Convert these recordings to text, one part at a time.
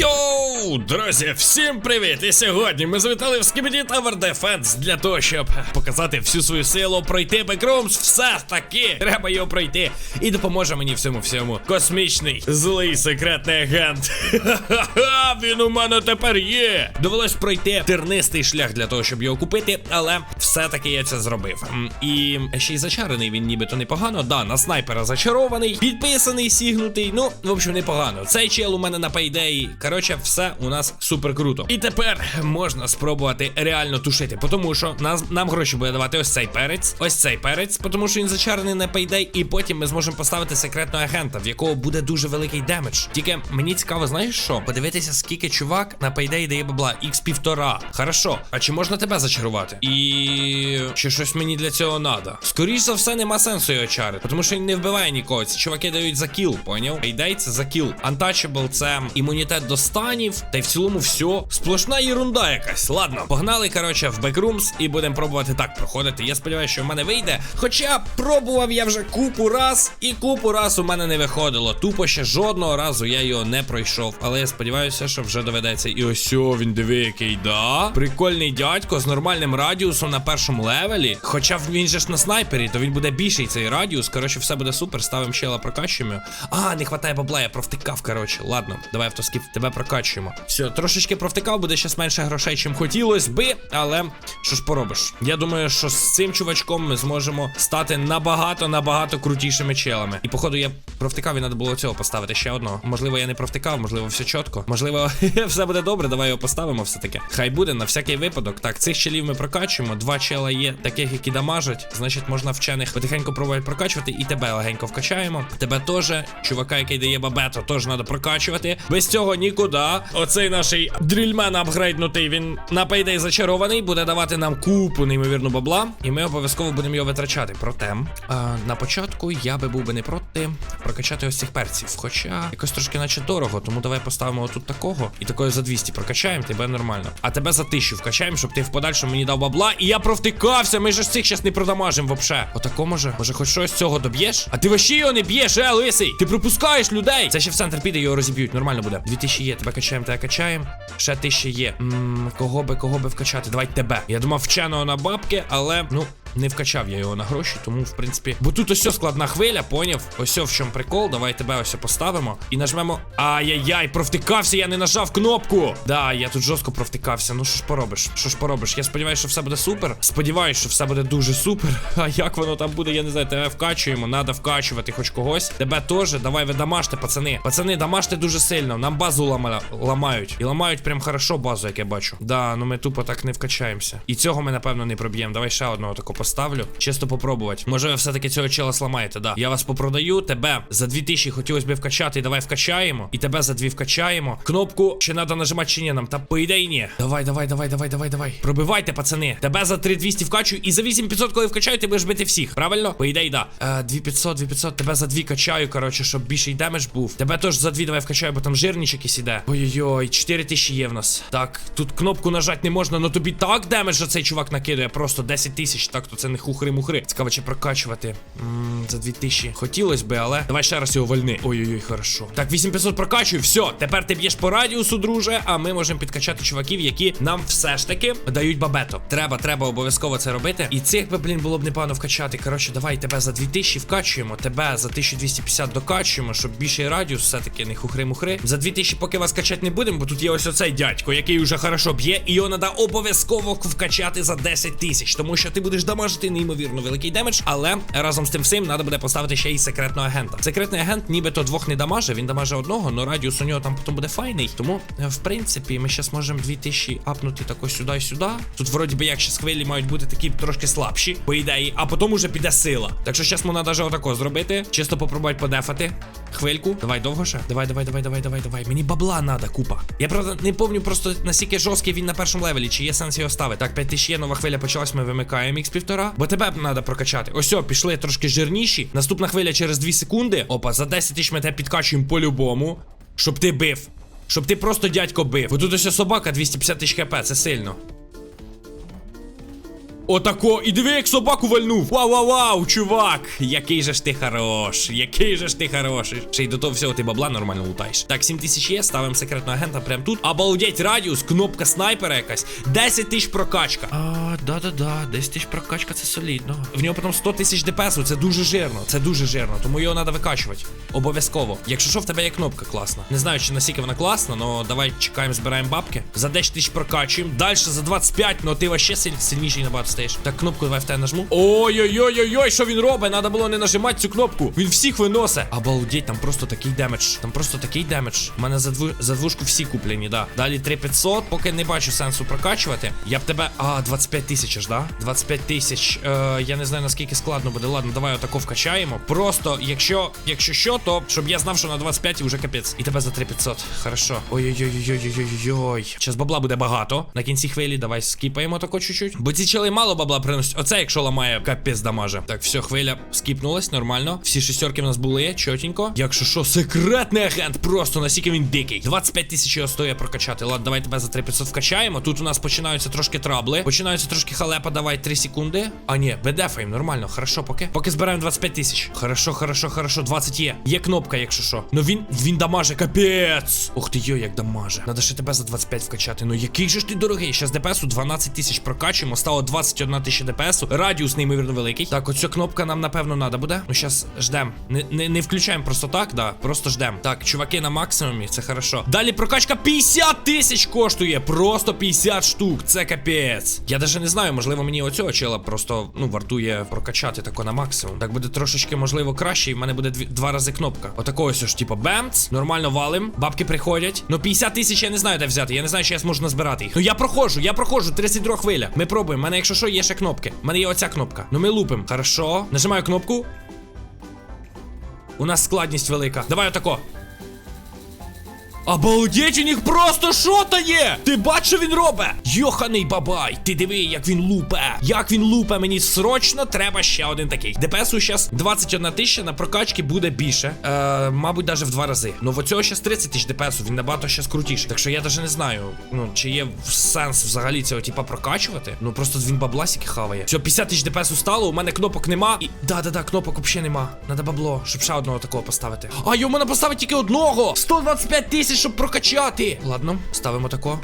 Yo. Йоу, друзі, всім привіт! І сьогодні ми завітали в Skibidi Tower Defense для того, щоб показати всю свою силу, пройти бекрумс. Все таки треба його пройти. І допоможе мені всьому всьому. Космічний злий секретний агент. Ха-ха-ха, він у мене тепер є. Довелось пройти тернистий шлях для того, щоб його купити, але все-таки я це зробив. І ще й зачарений він нібито непогано. Да, на снайпера зачарований, підписаний, сігнутий. Ну, в общем, непогано. Цей чел у мене на пейдеї. Коротше, все у нас супер круто. І тепер можна спробувати реально тушити, тому що нас, нам гроші буде давати ось цей перець, ось цей перець, тому що він зачарений на пейдей, і потім ми зможемо поставити секретного агента, в якого буде дуже великий демедж. Тільки мені цікаво, знаєш що? Подивитися, скільки чувак на пейдей дає бабла. Х півтора. Хорошо. А чи можна тебе зачарувати? І чи щось мені для цього надо? Скоріш за все, нема сенсу його чарити, тому що він не вбиває нікого. Ці чуваки дають за кіл, поняв? Пейдей це за кіл. Untouchable це імунітет до станів, та й в цілому все. Сплошна єрунда якась. Ладно, погнали, коротше, в бекрумс і будемо пробувати так проходити. Я сподіваюся, що в мене вийде. Хоча пробував я вже купу раз, і купу раз у мене не виходило. Тупо ще жодного разу я його не пройшов. Але я сподіваюся, що вже доведеться. І ось о, він диви, який, да? Прикольний дядько з нормальним радіусом на першому левелі. Хоча він же ж на снайпері, то він буде більший цей радіус. Коротше, все буде супер. Ставимо щела, прокачуємо. А, не хватає бабла, я провтикав, коротше. Ладно, давай автоскіп, тебе прокачуємо. Все, трошечки провтикав, буде щас менше грошей, чим хотілося би, але що ж поробиш? Я думаю, що з цим чувачком ми зможемо стати набагато набагато крутішими челами. І походу я провтикав, і треба було цього поставити ще одного. Можливо, я не провтикав, можливо, все чітко. Можливо, все буде добре. Давай його поставимо все-таки. Хай буде на всякий випадок. Так, цих челів ми прокачуємо. Два чела є, таких, які дамажать. Значить, можна вчених потихеньку пробувати прокачувати. І тебе легенько вкачаємо. Тебе теж, чувака, який дає бабето, теж треба прокачувати. Без цього нікуди. Оцей наш дрільмен апгрейднутий, він на пейдей зачарований, буде давати нам купу неймовірну бабла, і ми обов'язково будемо його витрачати. Проте, а, на початку я би був би не проти прокачати ось цих перців. Хоча якось трошки наче дорого, тому давай поставимо отут такого і такої за 200 прокачаємо, тебе нормально. А тебе за 1000 вкачаємо, щоб ти в подальшому мені дав бабла. І я провтикався, ми ж цих щас не продамажим вообще. Отако може, може, хоч щось цього доб'єш? А ти вообще його не б'єш, е, лисий! Ти пропускаєш людей! Це ще в центр піде, його розіб'ють, нормально буде. 2000 є, тебе качаємо, тебе качаємо. Ще ти ще є. Ммм, кого би, кого би вкачати? Давай тебе. Я думав, вченого на бабки, але ну. Не вкачав я його на гроші, тому в принципі. Бо тут ось складна хвиля, поняв? Ось в чому прикол. Давай тебе ось поставимо і нажмемо. Ай-яй-яй, провтикався, я не нажав кнопку. Да, я тут жорстко провтикався. Ну що ж поробиш? Що ж поробиш? Я сподіваюся, що все буде супер. Сподіваюсь, що все буде дуже супер. А як воно там буде, я не знаю. Тебе вкачуємо, треба вкачувати хоч когось. Тебе теж. Давай ви дамажте, пацани. Пацани, дамажте дуже сильно. Нам базу лама... ламають. І ламають прям хорошо базу, як я бачу. Да, ну ми тупо так не вкачаємося. І цього ми, напевно, не проб'ємо. Давай ще одного такого поставлю. Чисто попробувати. Може, ви все-таки цього чела сламаєте, да. Я вас попродаю, тебе за 2000 хотілося б вкачати. Давай вкачаємо. І тебе за 2 вкачаємо. Кнопку чи треба нажимати, чи ні нам. Та по ідеї ні. Давай, давай, давай, давай, давай, давай. Пробивайте, пацани. Тебе за 3200 вкачую. І за 8500, коли вкачаю, ти будеш бити всіх. Правильно? По ідеї, да. Е, 2500, 2500, тебе за 2 качаю, коротше, щоб більший демедж був. Тебе теж за 2 давай вкачаю, бо там жирніч якийсь іде. Ой-ой-ой, 4000 є в нас. Так, тут кнопку нажати не можна, но тобі так демедж цей чувак накидує. Просто 10 тисяч. Так, то це не хухри-мухри. Цікаво, чи прокачувати. Ммм, за 2000. Хотілось би, але. Давай ще раз його вольни. Ой-ой-ой, хорошо. Так, 8500 прокачую. Все, тепер ти б'єш по радіусу, друже. А ми можемо підкачати чуваків, які нам все ж таки дають бабето. Треба, треба обов'язково це робити. І цих би, блін, було б непогано вкачати. Коротше, давай тебе за 2000 вкачуємо, тебе за 1250 докачуємо, щоб більший радіус, все-таки не хухри-мухри. За 2000 поки вас качати не будемо, бо тут є ось оцей дядько, який уже хорошо б'є, і його треба обов'язково вкачати за 10 тисяч, тому що ти будеш дамажити неймовірно великий демедж, але разом з тим всім треба буде поставити ще й секретного агента. Секретний агент, нібито двох не дамаже, він дамаже одного, але радіус у нього там потім буде файний. Тому, е, в принципі, ми зараз можемо 2000 апнути тако сюди і сюди. Тут, вроді би, як ще хвилі мають бути такі трошки слабші, по ідеї, а потім уже піде сила. Так що зараз можна навіть отако зробити. Чисто попробувати подефати. Хвильку. Давай довго ще. Давай, давай, давай, давай, давай, давай. Мені бабла надо, купа. Я правда не пам'ятаю просто наскільки жорсткий він на першому левелі, чи є сенс його ставити. Так, 5000 є, нова хвиля почалась, ми вимикаємо х півтора. Бо тебе треба прокачати. Ось, о, пішли трошки жирніші. Наступна хвиля через 2 секунди. Опа, за 10 тисяч ми тебе підкачуємо по-любому. Щоб ти бив. Щоб ти просто дядько бив. Бо тут ось собака 250 тисяч хп, це сильно. Отако, і диви, як собаку вальнув. Вау, вау, вау, чувак. Який же ж ти хорош, який же ж ти хороший. Ще й до того всього ти бабла нормально лутаєш. Так, 7 тисяч є, ставимо секретного агента прямо тут. Обалдеть, радіус, кнопка снайпера якась. 10 тисяч прокачка. А, да-да-да, 10 тисяч прокачка, це солідно. В нього потім 100 тисяч ДПСу, це дуже жирно, це дуже жирно, тому його треба викачувати. Обов'язково. Якщо що, в тебе є кнопка класна. Не знаю, чи наскільки вона класна, але давай чекаємо, збираємо бабки. За 10 тисяч прокачуємо. Далі за 25, ну ти вообще силь, сильніший набагато стаєш. Так, кнопку в тебе нажму. Ой-ой-ой-ой-ой, що він робить? Надо було не нажимати цю кнопку. Він всіх виносить. Обалдеть, там просто такий демедж. Там просто такий демедж. У мене за, дву... за двушку всі куплені, да. Далі 3500, поки не бачу сенсу прокачувати. Я б тебе. А, 25 тисяч, аж, да? 25 тисяч. Е, я не знаю наскільки складно буде. Ладно, давай отако вкачаємо. Просто, якщо, якщо що, то щоб я знав, що на 25 вже капець. І тебе за 3500. Хорошо. Ой-ой-ой-ой-ой-ой-ой. Зараз бабла буде багато. На кінці хвилі давай скіпаємо тако чуть-чуть. Бо ці чели мало бабла приносять. Оце, якщо ламає, капець дамаже. Так, все, хвиля скіпнулась, нормально. Всі шестерки в нас були, чотенько. Якщо що, секретний агент, просто настільки він дикий. 25 тисяч його стоїть прокачати. Ладно, давай тебе за 3500 вкачаємо. Тут у нас починаються трошки трабли. Починаються трошки халепа, давай 3 секунди. А ні, бедефаємо, нормально, хорошо, поки. Поки збираємо 25 тисяч. Хорошо, хорошо, хорошо, 20 є. Є кнопка, якщо що. Ну він він дамаже, капець. Ух ти йо, як дамаже. Надо ще тебе за 25 вкачати. Ну який же ж ти дорогий? Щас ДПСу 12 тисяч прокачуємо. Стало 21 тисяча ДПСу. Радіус неймовірно великий. Так, оця кнопка нам напевно надо буде. Ну щас ждем. Не, не, не включаємо просто так, да. Просто ждем. Так, чуваки на максимумі, це хорошо. Далі прокачка 50 тисяч коштує. Просто 50 штук. Це капець. Я даже не знаю, можливо, мені оцього чела просто ну вартує прокачати тако на максимум. Так буде трошечки, можливо, краще, і в мене буде дві, два рази кнопка. Отако ось ж, типу, бемц. Нормально валим. Бабки приходять. Ну 50 тисяч я не знаю, де взяти. Я не знаю, чи я зможу назбирати їх. Ну я проходжу, я проходжу. 32 хвиля. Ми пробуємо. Мене, якщо що, є ще кнопки. У мене є оця кнопка. Ну ми лупимо. Хорошо. Нажимаю кнопку. У нас складність велика. Давай отако. Обалдеть, у них просто шота є! Ти бачиш, що він робить? Йоханий бабай, ти диви, як він лупе. Як він лупе, мені срочно треба ще один такий. ДПСу зараз 21 тисяча на прокачки буде більше. Е, мабуть, навіть в два рази. Ну в оцього зараз 30 тисяч ДПСу, він набагато ще крутіший. Так що я навіть не знаю, ну, чи є сенс взагалі цього типа прокачувати. Ну просто він бабласики хаває. Все, 50 тисяч ДПСу стало, у мене кнопок нема. І да-да-да, кнопок взагалі нема. Надо бабло, щоб ще одного такого поставити. А, його мене поставить тільки одного! 125 тисяч, щоб прокачати. Ладно, ставимо тако.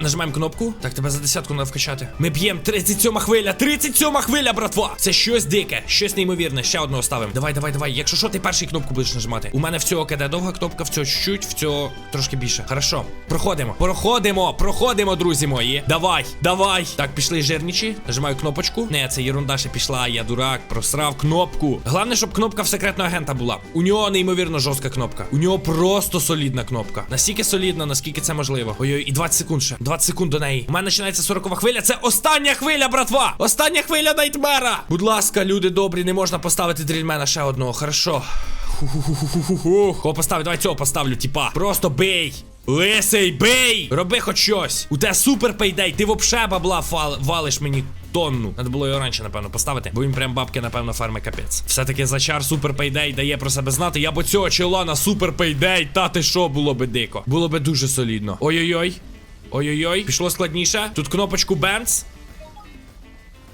Нажимаємо кнопку. Так, тебе за десятку треба вкачати. Ми б'ємо 37 хвиля. 37 хвиля, братва! Це щось дике, щось неймовірне. Ще одного ставимо. Давай, давай, давай. Якщо що, ти перший кнопку будеш нажимати. У мене в цього киде довга кнопка, в цього чуть-чуть, в цього трошки більше. Хорошо. Проходимо. Проходимо, проходимо, друзі мої. Давай, давай. Так, пішли жирнічі. Нажимаю кнопочку. Не, це ерунда ще пішла. Я дурак, просрав кнопку. Головне, щоб кнопка в секретного агента була. У нього неймовірно жорстка кнопка. У нього просто солідна кнопка. Настільки солідна, наскільки це можливо. Ой-ой, і 20 секунд ще. 20 секунд до неї. У мене починається 40 хвиля. Це остання хвиля, братва! Остання хвиля найтмера! Будь ласка, люди добрі, не можна поставити дрільмена ще одного. Хорошо. Кого поставити? Давай цього поставлю, типа. Просто бей! Лисий, бей! Роби хоч щось. У тебе супер пейдей, ти вообще бабла валиш мені тонну. Надо було його раніше, напевно, поставити, бо він прям бабки, напевно, фарми капець. Все-таки зачар супер пейдей дає про себе знати. Я б цього чола на супер пейдей, та ти що, було би дико. Було би дуже солідно. Ой-ой-ой. Ой-ой-ой, пішло складніше. Тут кнопочку Бенц.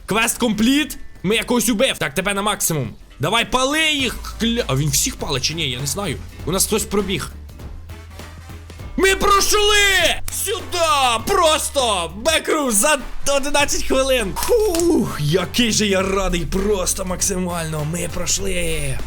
Квест компліт. Ми якогось убив. Так, тебе на максимум. Давай пали їх! Кля... А він всіх палить чи ні? Я не знаю. У нас хтось пробіг. Ми пройшли! Сюди! Просто! Бекру за 11 хвилин! Фух, який же я радий, просто максимально! Ми пройшли!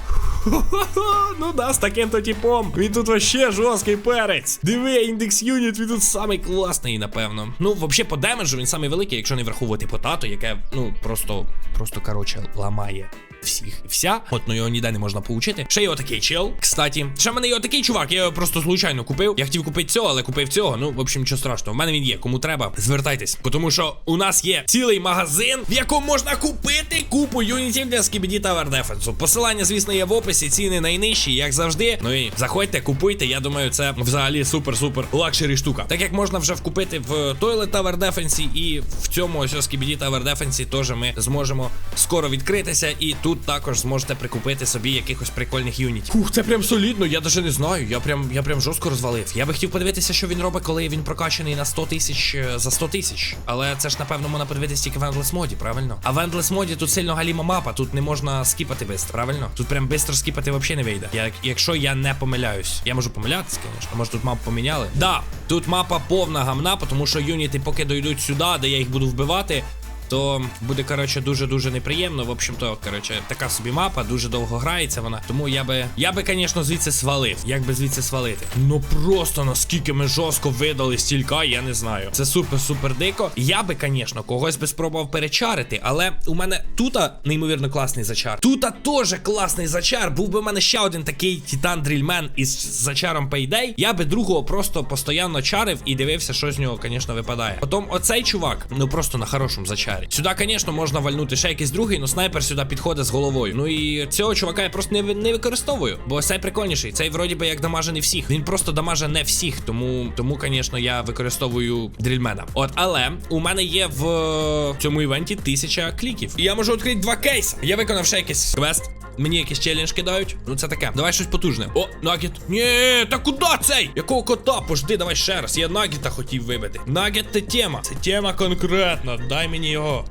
Ну да, з таким то типом. Він тут вообще жорсткий перець. Диви, індекс юніт, він тут самий класний, напевно. Ну, взагалі, по демеджу він самий великий, якщо не враховувати потато, яке, ну, просто, просто, короче, ламає. Всіх і вся, от ну його ніде не можна получити. Ще є отакий чел. Кстати, ще в мене є отакий чувак, я його просто случайно купив. Я хотів купити цього, але купив цього. Ну, в общем, нічого страшного. В мене він є. Кому треба, звертайтесь. Тому що у нас є цілий магазин, в якому можна купити купу юнітів для Skibidi Tower Defense. Посилання, звісно, є в описі. Ціни найнижчі, як завжди. Ну і заходьте, купуйте. Я думаю, це взагалі супер-супер лакшері штука. Так як можна вже вкупити в Toilet Tower Defense і в цьому ось Skibidi Tower Defense теж ми зможемо скоро відкритися. І тут тут також зможете прикупити собі якихось прикольних юнітів. Фух, це прям солідно, я навіть не знаю. Я прям я прям жорстко розвалив. Я би хотів подивитися, що він робить, коли він прокачаний на 100 тисяч е, за 100 тисяч. Але це ж напевно можна подивитися тільки в Endless моді, правильно? А в Endless моді тут сильно галіма мапа, тут не можна скіпати швидко, правильно? Тут прям швидко скіпати взагалі не вийде. Я, якщо я не помиляюсь. Я можу помилятися, звісно. Може тут мапу поміняли. Да, тут мапа повна гамна, тому що юніти поки дойдуть сюди, де я їх буду вбивати. То буде, коротше, дуже-дуже неприємно. В общем-то, коротше, така собі мапа, дуже довго грається вона. Тому я би, я би, звісно, звідси свалив. Як би звідси свалити? Ну просто наскільки ми жорстко видали стілька, я не знаю. Це супер-супер дико. Я би, звісно, когось би спробував перечарити, але у мене тута неймовірно класний зачар. Тута теж класний зачар. Був би в мене ще один такий Титан Дрільмен із зачаром Payday. Я би другого просто постійно чарив і дивився, що з нього, звісно, випадає. Потім оцей чувак, ну просто на хорошому зачарі. Сюди, звісно, можна вальнути ще якийсь другий, але снайпер сюди підходить з головою. Ну і цього чувака я просто не, не використовую. Бо цей прикольніший. Цей вроді би як дамаже не всіх. Він просто дамаже не всіх. Тому, тому, звісно, я використовую дрільмена. От, але у мене є в цьому івенті тисяча кліків. І я можу відкрити два кейси. Я виконав ще якийсь квест. Мені якийсь челендж кидають. Ну це таке. Давай щось потужне. О, нагет. Ні, та куди цей? Якого кота? Пожди, давай ще раз. Я нагіта хотів вибити. Нагет це тема. Це тема конкретна. Дай мені його.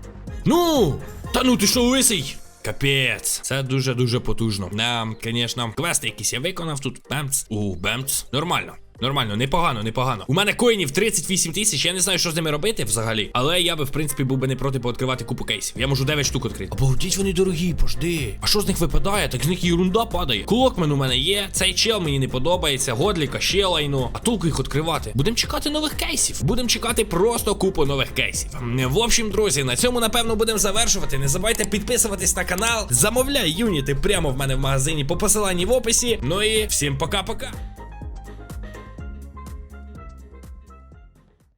Ну! Та ну ти що лисий? Капець, це дуже-дуже потужно. Нам, звісно, квести якісь я виконав тут. Бемц. У, бемц. Нормально. Нормально, непогано, непогано. У мене коїнів 38 тисяч, я не знаю, що з ними робити взагалі. Але я би, в принципі, був би не проти пооткривати купу кейсів. Я можу 9 штук відкрити. Обалдіть вони дорогі, пожди. А що з них випадає? Так з них ерунда падає. Клокмен у мене є. Цей чел мені не подобається. Годліка, ще лайно. А толку їх відкривати. Будемо чекати нових кейсів. Будемо чекати просто купу нових кейсів. В общем, друзі, на цьому напевно будемо завершувати. Не забувайте підписуватись на канал. Замовляй юніти прямо в мене в магазині по посиланні в описі. Ну і всім пока-пока.